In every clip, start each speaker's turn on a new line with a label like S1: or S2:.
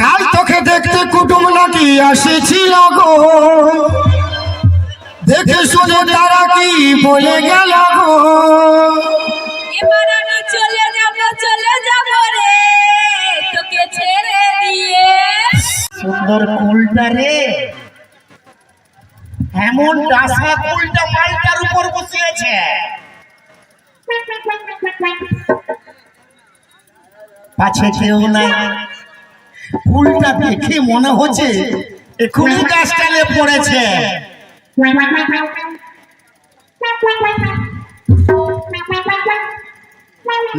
S1: কাল তোকে দেখতে কুটুম নাকি আসেছিল গো? দেখে শুনে তারা কি বলে গেল গো?
S2: এবার আমি চলে যাব চলে যাব রে। তোকে ছেড়ে দিয়ে।
S3: সুন্দর কুলটা রে। এমন ডাসা কুলটা মালটার উপর বসিয়েছে। পাছে কেউ নাই। কুলটা দেখে মনে হচ্ছে? এখনই গাছটালে পড়েছে।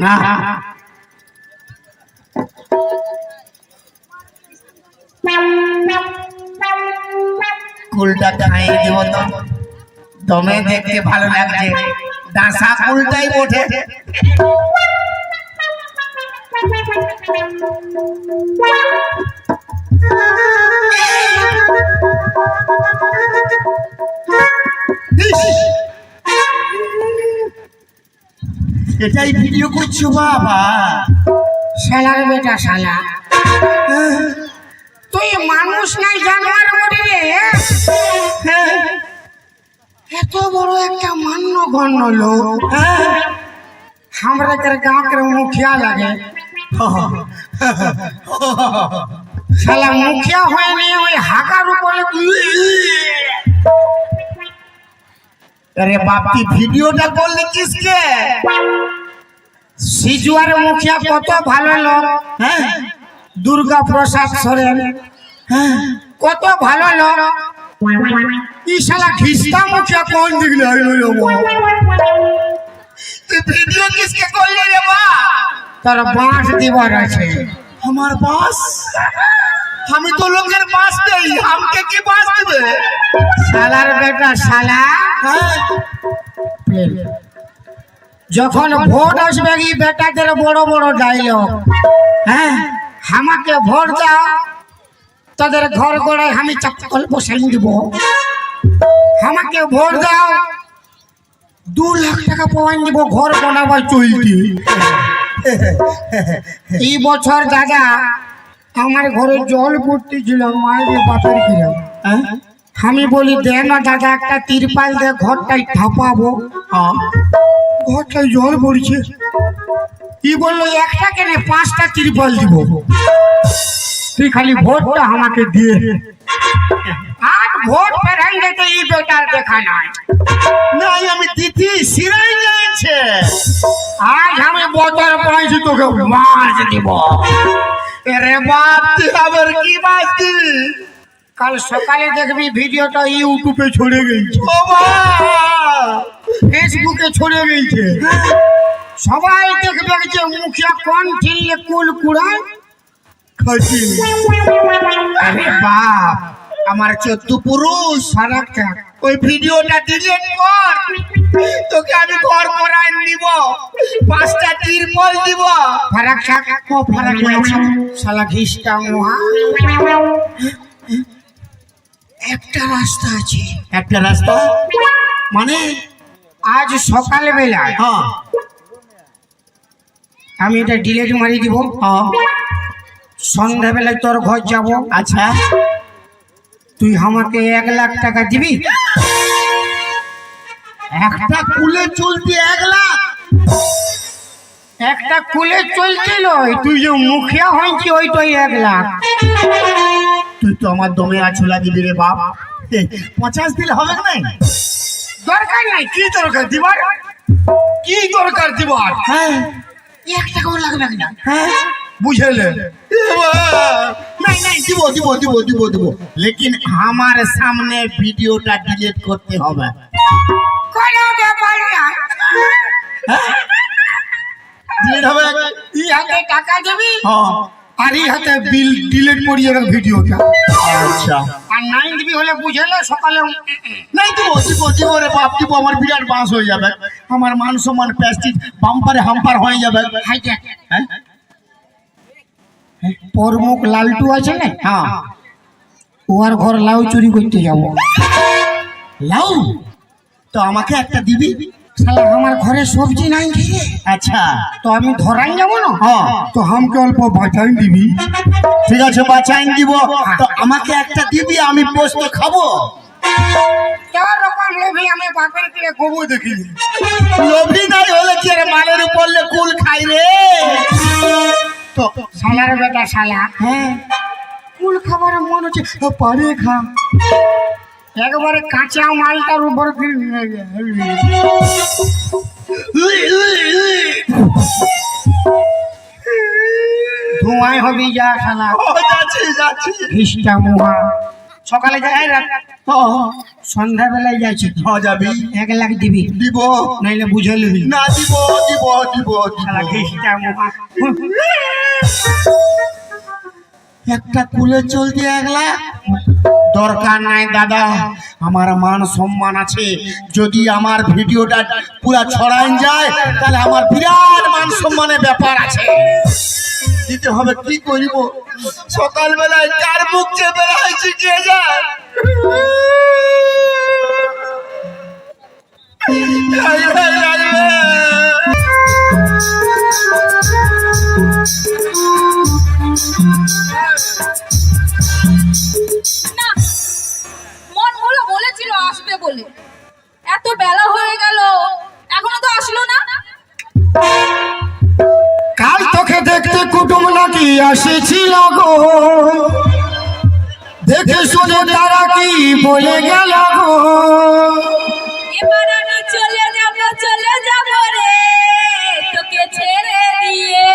S3: না। কুলটা খাইয়ে দিব তো দমে দেখতে ভালো লাগছে। ডাসা কুলটাই ইস! এটাই ভিডিও করছ বাবা?
S1: শালার বেটা শালা। তুই মানুষ নাই জানোয়ার মরি এত বড় একটা মান্য গণ্য লোক
S3: হ্যাঁ।
S1: আমরা গাঁকের মুখিয়া লাগে শালা মুখিয়া হয়ে নিয়ে ওই হাকার উপরে
S3: আরে বাপি ভিডিওটা করলে কিসকে?
S1: সিজুয়ার মুখিয়া কত ভালো লোক
S3: হ্যাঁ?
S1: দুর্গা প্রসাদ সরেন হ্যাঁ? কত ভালো লোক। ইশালা খ্রিস্টা মুখিয়া কোন দিকে
S3: ভিডিও কিসকে করলে রে
S1: তার বাঁশ দিবার আছে।
S3: আমার বাস আমি তো লোকের বাস দেই আমাকে কি বাস দিবে?
S1: শালার বেটা শালা।
S3: হ্যাঁ।
S1: যখন ভোট আসবে কি বেটাদের বড় বড় ডাইলগ হ্যাঁ। আমাকে ভোট দাও। তাদের ঘর গড়ায় আমি চাপকল বসাই দিব আমাকে ভোট দাও। দু লাখ টাকা পাওয়াই দিব ঘর বানাবার চলতি। এই বছর দাদা আমার ঘরে জল পড়তে ছিল মায়ের বাপের কিলাম
S3: হ্যাঁ?
S1: আমি বলি দে না দাদা একটা তিরপাল দে ঘরটাই ঠাপাবো
S3: হ্যাঁ।
S1: ঘরটায় জল পড়ছে। ই বলল একটা কেনে পাঁচটা তিরপাল দিব। তুই খালি ভোটটা আমাকে দিয়ে আর ভোট পেরাইলে তো এই বেটার দেখা নাই।
S3: নাই আমি দিদি সিরাই যাচ্ছে
S1: আজ আমি বছর পাইছি তোকে মাছ দিব।
S3: আরে বাপ তুই আবার কি বাস দিবি
S1: কাল সকালে দেখবি ভিডিওটা ইউটিউবে ছড়ে গেছে।
S3: ও
S1: ফেসবুকে ছড়ে গেছে। সবাই দেখবে যে মুখিয়া কোন ঠিনলে কুল কুড়ায় খাচ্ছি
S3: আরে বাপ আমার চোদ্দ পুরুষ
S1: ফারাকটা
S3: ওই ভিডিওটা ডিলিট কর তোকে আমি ঘর করাই দিব পাঁচটা তিরপল দিব।
S1: ফারাক শাক ও ফারাক আছে শালা ঘিসটা মহা। একটা রাস্তা আছে।
S3: একটা রাস্তা? মানে?
S1: আজ সকাল বেলায়
S3: হ্যাঁ।
S1: আমি এটা ডিলেট মারি দিব।
S3: হ্যাঁ।
S1: সন্ধ্যাবেলায় তোর ঘর যাব।
S3: আচ্ছা।
S1: তুই আমাকে এক লাখ টাকা দিবি?
S3: একটা কুলে চলতে এক লাখ।
S1: একটা কুলে চলছিল তুই যে মুখিয়া হয়েছি ওইটাই এক লাখ।
S3: তুই তো আমার দমে আছুলা দিবি রে বাপ। পঞ্চাশ দিলে হবে না
S1: দরকার নাই কি দরকার দিবার? কি দরকার দিবার?
S3: হ্যাঁ।
S1: এক টাকাও লাগবে না।
S3: হ্যাঁ।
S1: বুঝলে
S3: নাই নাই দিব দিব দিব দিব দিব লেকিন আমার সামনে ভিডিওটা ডিলিট করতে হবে।
S1: কোনো ব্যাপার না।
S3: ডিলিট হবে?
S1: ই হাতে টাকা দিবি?
S3: হ্যাঁ।
S1: আর এই হাতে বিল ডিলেট করি যাবে ভিডিওটা।
S3: আচ্ছা।
S1: আর নাইন দিবি হলে বুঝলে সকালে
S3: নাই দিব দিব দিব রে বাপ দিব আমার বিরাট বাঁশ হয়ে যাবে। আমার মান সম্মান প্যাস্টিক বাম্পারে হাম্পার হয়ে যাবে। হ্যাঁ?
S1: প্রমুখ লালটু আছে না?
S3: হ্যাঁ।
S1: ওর ঘর লাউ চুরি করতে যাব।
S3: লাউ? তো আমাকে একটা দিবি?
S1: শালা আমার ঘরে সবজি নাই খেয়ে
S3: আচ্ছা।
S1: তো আমি ধরাই যাব না?
S3: হ্যাঁ।
S1: তো আমাকে অল্প বাঁচাই দিবি।
S3: ঠিক আছে বাঁচাই দিব। তো আমাকে একটা দিবি আমি পোস্ত খাব।
S1: চার রকম লোভি আমি বাপের দিয়ে কবু দেখিনি।
S3: লোভি নাই হলে কি মালের উপর কুল তো
S1: শালার বেটা শালা হ্যাঁ। কুল খাবার মন হচ্ছে পারে খা। একবারে কাঁচা মালটার উপর যায়। ধোঁয়ায় হবি যা শালা
S3: যাচ্ছি যাচ্ছি।
S1: সকালে যাই রাত সন্ধ্যাবেলায় যাচ্ছি তো।
S3: হ্যাঁ যাবি।
S1: এক লাখ দিবি।
S3: দিব।
S1: নাইলে বুঝে নিবি
S3: না দিব দিব দিব একটা কুলে চলতে একলা দরকার নাই দাদা। আমার মান সম্মান আছে। যদি আমার ভিডিওটা পুরা ছড়াইন যায় তাহলে আমার বিরাট মান সম্মানের ব্যাপার আছে। দিতে হবে কি করিব? সকালবেলায় কার মুখ চেপে রাখছি কে যায়
S1: নাকি আসেছিল গো। দেখে শুনে তারা কি বলে গেল গো।
S2: এবার আমি চলে যাব চলে যাব রে। তোকে ছেড়ে দিয়ে।